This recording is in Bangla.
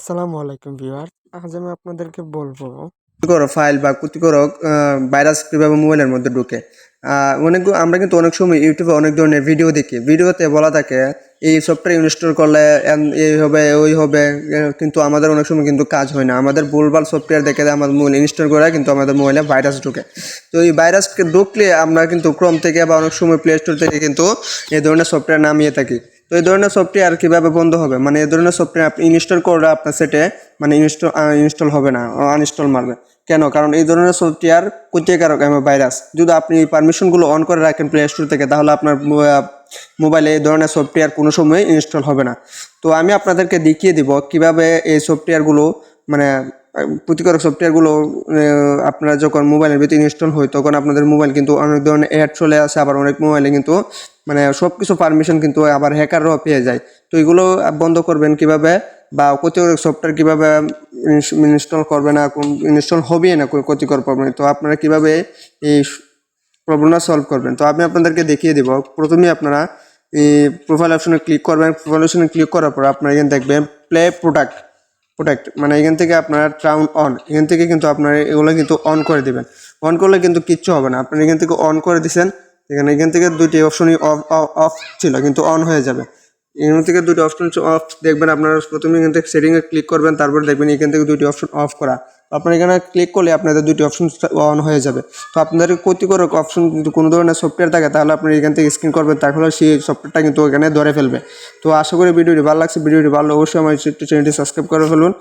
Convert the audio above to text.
আসসালামু আলাইকুম ভিউয়ার্স আজ আমি আপনাদেরকে বলব ক্ষতিকর ফাইল বা ক্ষতিকর ভাইরাস কীভাবে মোবাইলের মধ্যে ঢুকে। অনেক আমরা কিন্তু অনেক সময় ইউটিউবে অনেক ধরনের ভিডিও দেখি। ভিডিওতে বলা থাকে, এই সফটওয়্যার ইনস্টল করলে এই হবে, ওই হবে কিন্তু আমাদের অনেক সময় কিন্তু কাজ হয় না। আমাদের ভুলভাল সফটওয়্যার দেখে আমাদের মোবাইল ইনস্টল করে কিন্তু আমাদের মোবাইলে ভাইরাস ঢুকে। তো এই ভাইরাসকে ঢুকলে আমরা কিন্তু ক্রম থেকে বা অনেক সময় প্লে স্টোর থেকে কিন্তু এই ধরনের সফটওয়্যার নামিয়ে থাকি। তো এই ধরনের সফটওয়্যার কীভাবে বন্ধ হবে? মানে এই ধরনের সফটওয়্যার আপনি ইনস্টল করলে আপনার সেটে মানে ইনস্টল ইনস্টল হবে না আনইনস্টল মারবে। কেন? কারণ এই ধরনের সফটওয়্যার ক্ষতিকারক এমন ভাইরাস যদি আপনি এই পারমিশনগুলো অন করে রাখেন প্লে স্টোর থেকে তাহলে আপনার মোবাইলে এই ধরনের সফটওয়্যার কোনো সময় ইনস্টল হবে না। তো আমি আপনাদেরকে দেখিয়ে দিব কীভাবে এই সফটওয়্যারগুলো মানে আহ, ক্ষতিকারক সফটওয়্যারগুলো আপনারা যখন মোবাইলের ভিতরে ইনস্টল হয় তখন আপনাদের মোবাইল কিন্তু অনেক ধরনের অ্যাড চলে আসে আবার অনেক মোবাইলে কিন্তু মানে সব কিছু পারমিশন কিন্তু আবার হ্যাকাররাও পেয়ে যায়। তো এগুলো বন্ধ করবেন কীভাবে? বা ক্ষতিকারক সফটওয়্যার কীভাবে ইনস্টল করবে না, কোন ইনস্টল হবে না, কোন ক্ষতিকর প্রবলেম তো আপনারা কীভাবে এই প্রবলেমটা সলভ করবেন? তো আমি আপনাদেরকে দেখিয়ে দিব। প্রথমেই আপনারা এই প্রোফাইল অপশনে ক্লিক করবেন। প্রোফাইল অপশনে ক্লিক করার পর আপনারা এখানে দেখবেন প্লে প্রোডাক্ট প্রোডাক্ট মানে এখান থেকে আপনারা ট্রাউন অন এখান থেকে কিন্তু আপনারা এগুলো কিন্তু অন করে দিবেন। অন করলে কিন্তু কিচ্ছু হবে না। আপনারা এখান থেকে অন করে দিছেন। এখানে এখান থেকে দুটি অপশনই অফ অফ ছিল, কিন্তু অন হয়ে যাবে। এখান থেকে দুটি অপশন অফ দেখবেন আপনারা প্রথমে এখান থেকে সেটিংয়ে ক্লিক করবেন, তারপর দেখবেন এখান থেকে দুটি অপশন অফ করা। আপনার এখানে ক্লিক করলে আপনাদের দুটি অপশন অন হয়ে যাবে। তো আপনাদের ক্ষতিকারক অপশন কিন্তু কোনো ধরনের সফটওয়্যার থাকে, তাহলে আপনি এখান থেকে স্ক্রিন করবেন তাহলে সেই সফটওয়্যারটা কিন্তু এখানে ধরে ফেলবে। তো আশা করি ভিডিওটি ভালো লাগছে, ভিডিওটি ভালো অবশ্যই আমার চ্যানেলটি সাবস্ক্রাইব করে ফেলুন।